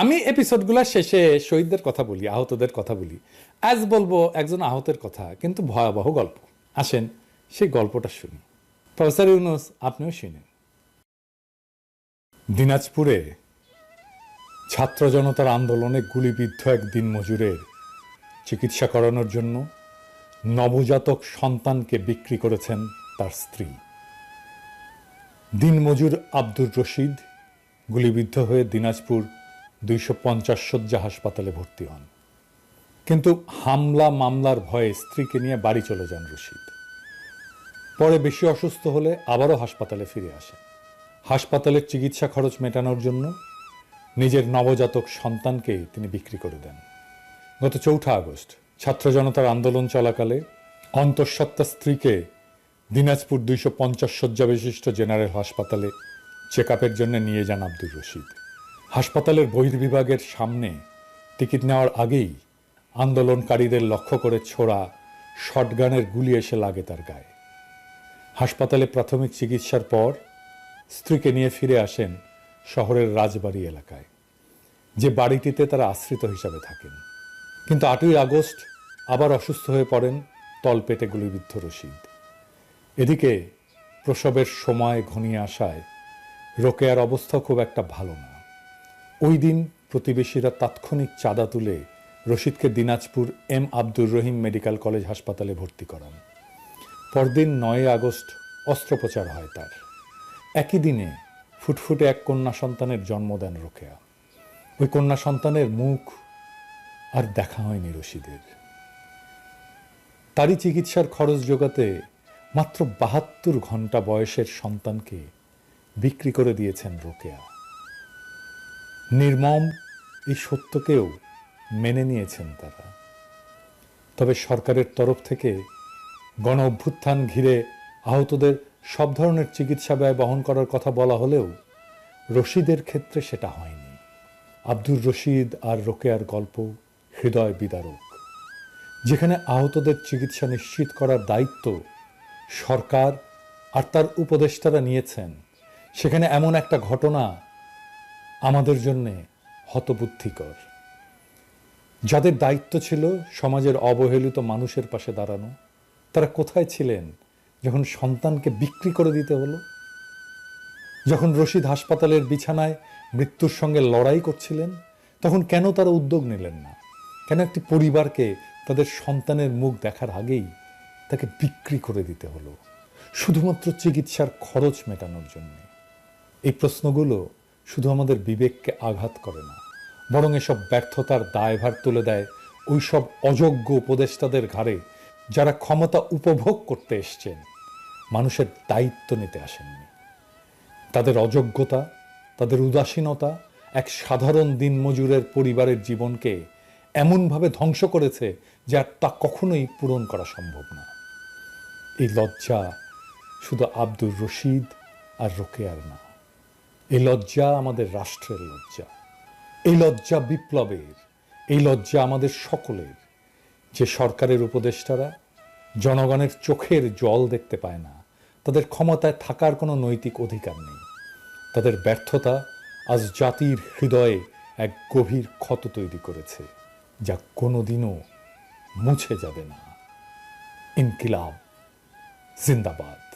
আমি এপিসোডগুলোর শেষে শহীদদের কথা বলি, আহতদের কথা বলি। আজ বলব, একজন আহতের কথা, কিন্তু ভয়াবহ গল্প। আসেন, সেই গল্পটা শুনি। প্রফেসর ইউনুস, আপনিও শুনেন। দিনাজপুরে ছাত্র জনতার আন্দোলনে গুলিবিদ্ধ এক দিন মজুরের চিকিৎসা করানোর জন্য নবজাতক সন্তানকে বিক্রি করেছেন তার স্ত্রী। দিনমজুর আব্দুর রশিদ গুলিবিদ্ধ হয়ে দিনাজপুর দুইশো পঞ্চাশ শয্যা হাসপাতালে ভর্তি হন। কিন্তু হামলা মামলার ভয়ে স্ত্রীকে নিয়ে বাড়ি চলে যান রশিদ। পরে বেশি অসুস্থ হলে আবারও হাসপাতালে ফিরে আসেন। হাসপাতালের চিকিৎসা খরচ মেটানোর জন্য নিজের নবজাতক সন্তানকে তিনি বিক্রি করে দেন। গত চৌঠা আগস্ট ছাত্র জনতার আন্দোলন চলাকালে অন্তঃসত্ত্বা স্ত্রীকে দিনাজপুর দুইশো পঞ্চাশ শয্যা বিশিষ্ট জেনারেল হাসপাতালে চেক আপের জন্য নিয়ে যান আব্দুর রশিদ। হাসপাতালের বহির্বিভাগের সামনে টিকিট নেওয়ার আগেই আন্দোলনকারীদের লক্ষ্য করে ছোড়া শটগানের গুলি এসে লাগে তার গায়ে। হাসপাতালে প্রাথমিক চিকিৎসার পর স্ত্রীকে নিয়ে ফিরে আসেন শহরের রাজবাড়ি এলাকায়, যে বাড়িটিতে তারা আশ্রিত হিসাবে থাকেন। কিন্তু আটই আগস্ট আবার অসুস্থ হয়ে পড়েন তলপেটে গুলিবিদ্ধ রশিদ। এদিকে প্রসবের সময় ঘনিয়ে আসায় রোকেয়ার অবস্থা খুব একটা ভালো না। ওই দিন প্রতিবেশীরা তাৎক্ষণিক চাঁদা তুলে রশিদকে Dinajpur M Abdur Rahim medical college হাসপাতালে ভর্তি করান। পরদিন নয় আগস্ট অস্ত্রোপচার হয় তার। একই দিনে ফুটফুটে এক কন্যা সন্তানের জন্ম দেন রোকেয়া। ওই কন্যা সন্তানের মুখ আর দেখা হয়নি রশিদের। তারই চিকিৎসার খরচ জোগাতে মাত্র বাহাত্তর ঘণ্টা বয়সের সন্তানকে বিক্রি করে দিয়েছেন রোকেয়া। নির্মম এই সত্যকেও মেনে নিয়েছেন তারা। তবে সরকারের তরফ থেকে গণ অভ্যুত্থান ঘিরে আহতদের সব ধরনের চিকিৎসা ব্যয় বহন করার কথা বলা হলেও রশিদের ক্ষেত্রে সেটা হয়নি। আব্দুর রশিদ আর রোকেয়ার গল্প হৃদয় বিদারক। যেখানে আহতদের চিকিৎসা নিশ্চিত করার দায়িত্ব সরকার আর তার উপদেষ্টারা নিয়েছেন, সেখানে এমন একটা ঘটনা আমাদের জন্যে হতবুদ্ধিকর। যাদের দায়িত্ব ছিল সমাজের অবহেলিত মানুষের পাশে দাঁড়ানো, তারা কোথায় ছিলেন যখন সন্তানকে বিক্রি করে দিতে হলো? যখন রশিদ হাসপাতালের বিছানায় মৃত্যুর সঙ্গে লড়াই করছিলেন, তখন কেন তারা উদ্যোগ নিলেন না? কেন একটি পরিবারকে তাদের সন্তানের মুখ দেখার আগেই তাকে বিক্রি করে দিতে হলো? শুধুমাত্র চিকিৎসার খরচ মেটানোর জন্য। এই প্রশ্নগুলো শুধু আমাদের বিবেককে আঘাত করে না, বরং এসব ব্যর্থতার দায়ভার তুলে দেয় ওই সব অযোগ্য উপদেষ্টাদের ঘাড়ে যারা ক্ষমতা উপভোগ করতে এসছেন। মানুষের দায়িত্ব নিতে আসেননি। তাদের অযোগ্যতা, তাদের উদাসীনতা এক সাধারণ দিনমজুরের পরিবারের জীবনকে এমনভাবে ধ্বংস করেছে যে তা কখনোই পূরণ করা সম্ভব না। এই লজ্জা শুধু আব্দুর রশিদ আর রোকেয়ার না। এই লজ্জা আমাদের রাষ্ট্রের লজ্জা। এই লজ্জা বিপ্লবের, এই লজ্জা আমাদের সকলের। যে সরকারের উপদেষ্টারা জনগণের চোখের জল দেখতে পায় না, তাদের ক্ষমতায় থাকার কোনো নৈতিক অধিকার নেই। তাদের ব্যর্থতা আজ জাতির হৃদয়ে এক গভীর ক্ষত তৈরি করেছে, যা কোনোদিনও মুছে যাবে না। ইনকিলাব, জিন্দাবাদ।